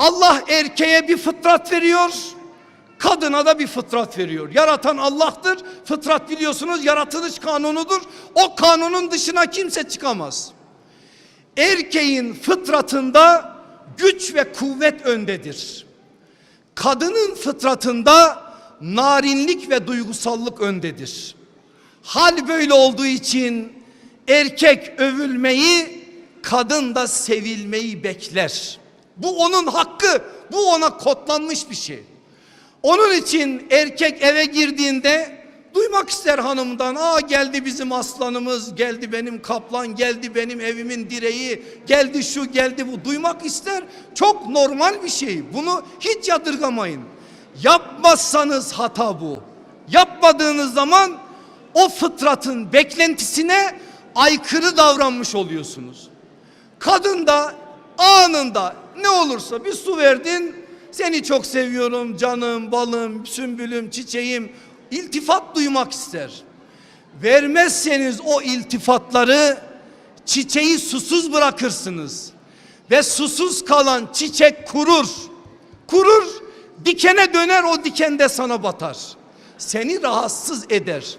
Allah erkeğe bir fıtrat veriyor. Kadına da bir fıtrat veriyor. Yaratan Allah'tır. Fıtrat biliyorsunuz yaratılış kanunudur. O kanunun dışına kimse çıkamaz. Erkeğin fıtratında güç ve kuvvet öndedir. Kadının fıtratında narinlik ve duygusallık öndedir. Hal böyle olduğu için erkek övülmeyi, kadın da sevilmeyi bekler. Bu onun hakkı, bu ona kodlanmış bir şey. Onun için erkek eve girdiğinde duymak ister hanımdan. Aa geldi bizim aslanımız, geldi benim kaplan, geldi benim evimin direği, geldi şu, geldi bu. Duymak ister. Çok normal bir şey. Bunu hiç yadırgamayın. Yapmazsanız hata bu. Yapmadığınız zaman o fıtratın beklentisine aykırı davranmış oluyorsunuz. Kadın da anında ne olursa bir su verdin. Seni çok seviyorum canım, balım, sümbülüm, çiçeğim. İltifat duymak ister. Vermezseniz o iltifatları çiçeği susuz bırakırsınız. Ve susuz kalan çiçek kurur. Kurur, dikene döner o dikende sana batar. Seni rahatsız eder.